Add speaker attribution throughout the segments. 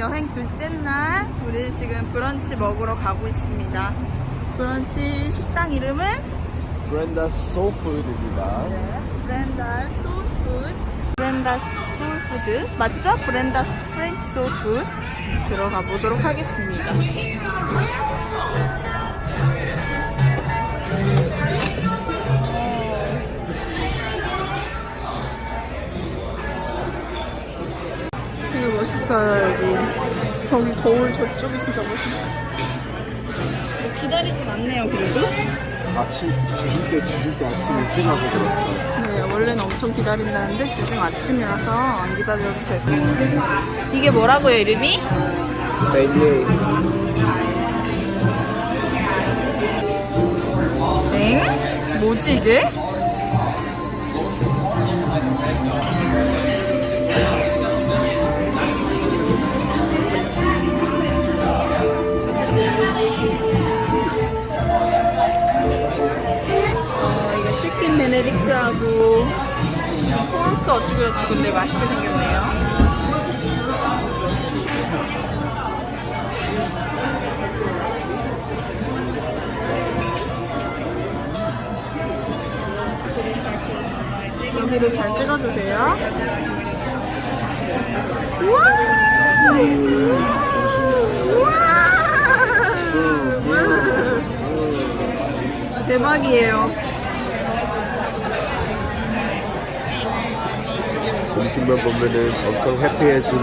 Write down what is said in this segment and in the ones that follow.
Speaker 1: 여행 둘째 날 우리 지금 브런치 먹으러 가고 있습니다. 브런치 식당 이름은
Speaker 2: 브렌다 소푸드입니다.
Speaker 1: 브렌다 소울푸드. 브렌다 소울푸드 맞죠? 브렌다 프렌치 소울푸드 들어가 보도록 하겠습니다. 있어요 여기. 저기 거울 저쪽이 진짜 멋있어. 뭐 기다리진 않네요 그래도.
Speaker 2: 아침 주실 때 주실 때 아침 일찍 와서 그렇죠.
Speaker 1: 네, 원래는 엄청 기다린다는데 주중 아침이라서 안 기다려도 되고. 이게 뭐라고요, 이름이?
Speaker 2: 메뉴
Speaker 1: 엥? 뭐지, 이게? 베네딕트하고 포르크 어쩌고 저쩌고인데 맛있게 생겼네요. 여기를 잘 찍어주세요. 우와! 우와! 대박이에요.
Speaker 2: 음식만 보면은 엄청 해피해지는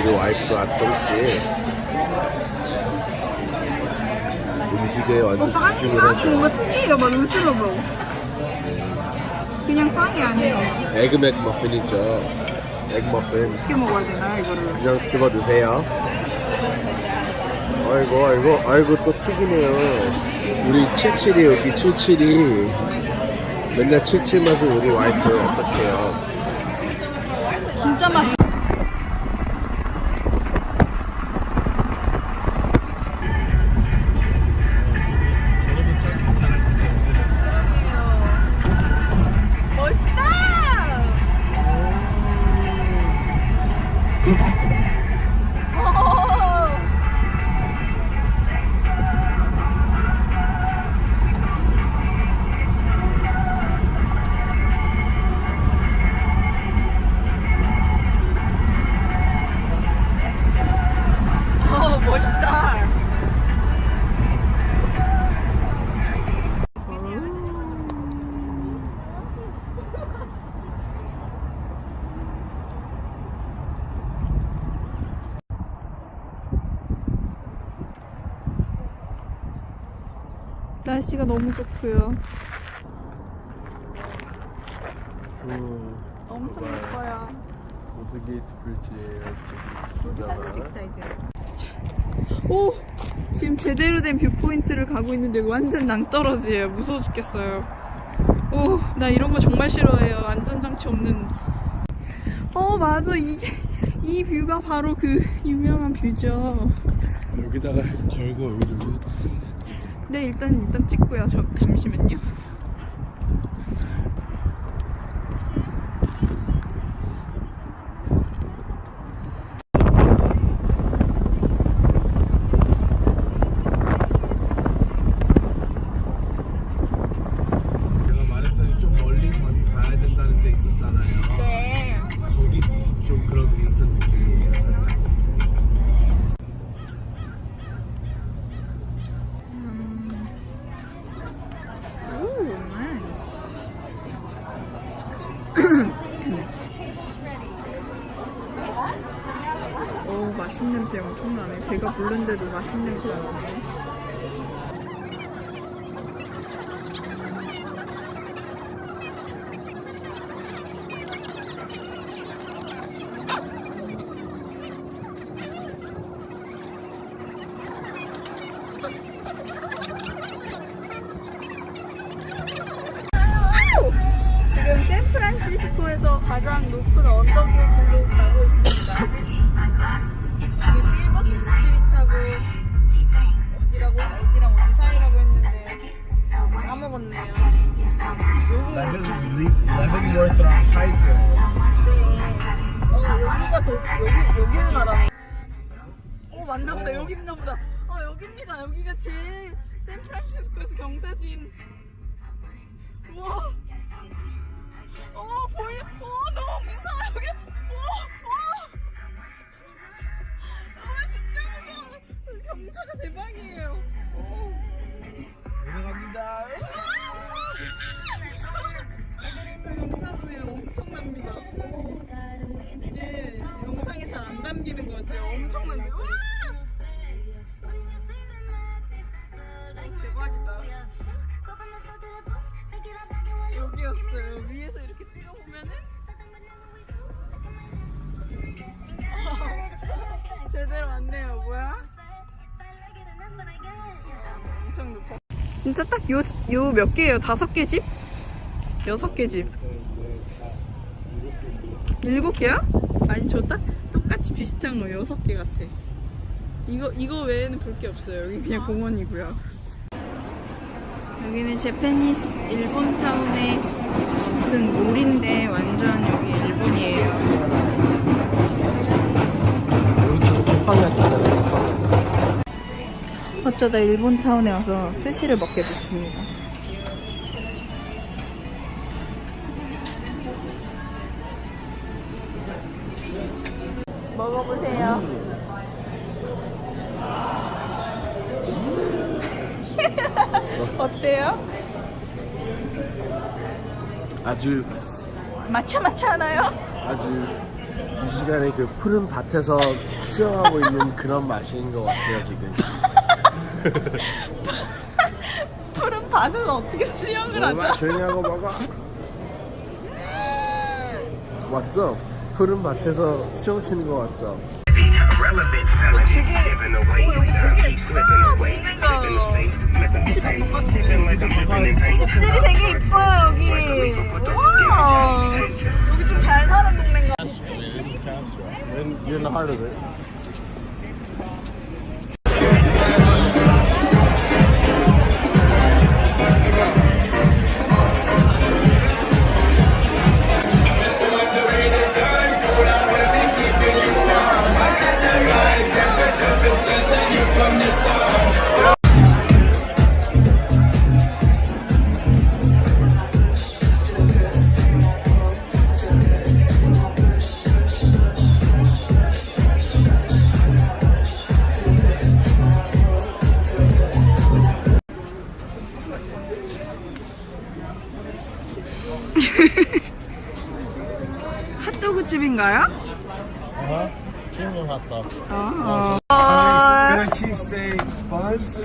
Speaker 2: 우리 와이프 아토씨 음식에 완전 집중을
Speaker 1: 빵이 뭔가 특이해요. 막 눈으로 봐. 그냥 빵이 아니에요.
Speaker 2: 에그 맥 머핀이죠 에그 머핀
Speaker 1: 어떻게 먹어야 되나 이거를?
Speaker 2: 그냥 집어 드세요 아이고 아이고 아이고 또 튀기네요 우리 77이 여기 77이 맨날 77 맛은 우리 와이프 어떡해요
Speaker 1: 진짜 날씨가 너무 좋고요.
Speaker 2: 음,
Speaker 1: 엄청 예뻐요.
Speaker 2: 오드게이트 브릿지예요
Speaker 1: 우리 사진 찍자 이제. 오 지금 제대로 된 뷰포인트를 가고 있는데 완전 낭떠러지예요. 무서워 죽겠어요. 오 나 이런 거 정말 싫어해요. 안전장치 없는. 어 맞아 이게 이 뷰가 바로 그 유명한 뷰죠.
Speaker 2: 여기다가 걸고 여기를
Speaker 1: 네 일단 일단 찍고요. 저 잠시만요. 오 맛있는 냄새 엄청나네. 배가 부른데도 맛있는 냄새가 나네. 샌프란시스코에서 가장 높은 언덕 길로 가고 있습니다. 여기 필버스 스트리트하고 어디라고 어디랑 어디 사이라고 했는데 까먹었네요. 여기
Speaker 2: 레븐워스랑 하이드
Speaker 1: 네. 어 여기가 더 여기 여기를 말하는. 맞나 보다. 여기 있나 보다. 아, 여기입니다. 여기가 제일 샌프란시스코에서 경사진. 우와. 어, 보이, 어, 너무 무서워, 여기. 어, 어. 아, 진짜 무서워. 경사가 대박이에요. 어.
Speaker 2: 내려갑니다.
Speaker 1: 영상은 엄청납니다. 이게 영상에 잘 안 담기는 것 같아요. 엄청난데. 와! 제대로 왔네요. 뭐야? 엄청 높아. 진짜 딱 요 요 몇 개예요? 다섯 개 집? 여섯 개 집? 일곱 개야? 아니 저 딱 똑같이 비슷한 거 여섯 개 같아. 이거 이거 외에는 볼 게 없어요. 여기 그냥 공원이고요. 여기는 제페니스 일본 타운의 무슨 몰인데 완전 여기 일본이에요.
Speaker 2: 여기 톡방이었잖아요.
Speaker 1: 어쩌다 일본 타운에 와서 스시를 먹게 됐습니다. 먹어보세요. 어때요?
Speaker 2: 아주
Speaker 1: 마차 마차 하나요?
Speaker 2: 아주 이 시간에 그 푸른 밭에서 수영하고 있는 그런 맛인 것 같아요 지금.
Speaker 1: 푸른 밭에서 어떻게 수영을 하죠?
Speaker 2: 조용히 하고 먹어. 맞죠? 푸른 밭에서 수영 치는 거 맞죠?
Speaker 3: Relevant selling, giving away, keep slipping away, tipping the safe, flipping the safe, tipping like I'm dripping in paint.
Speaker 1: 집들이 되게
Speaker 2: You're in the heart of it.
Speaker 1: 핫도그 집인가요?
Speaker 2: Uh-huh. Kingdom hot dog.
Speaker 1: 아. 아.
Speaker 4: cheesesteak buns.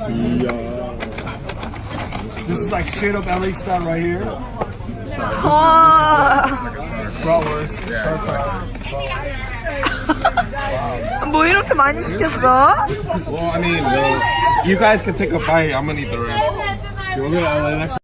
Speaker 4: This is like straight up LA style right here.
Speaker 1: 와.
Speaker 4: Bratwurst.
Speaker 1: 뭐 이렇게 많이 시켰어?
Speaker 4: Well, I mean, uh, you guys can take a bite. I'm gonna eat the rest. You want me to, uh, next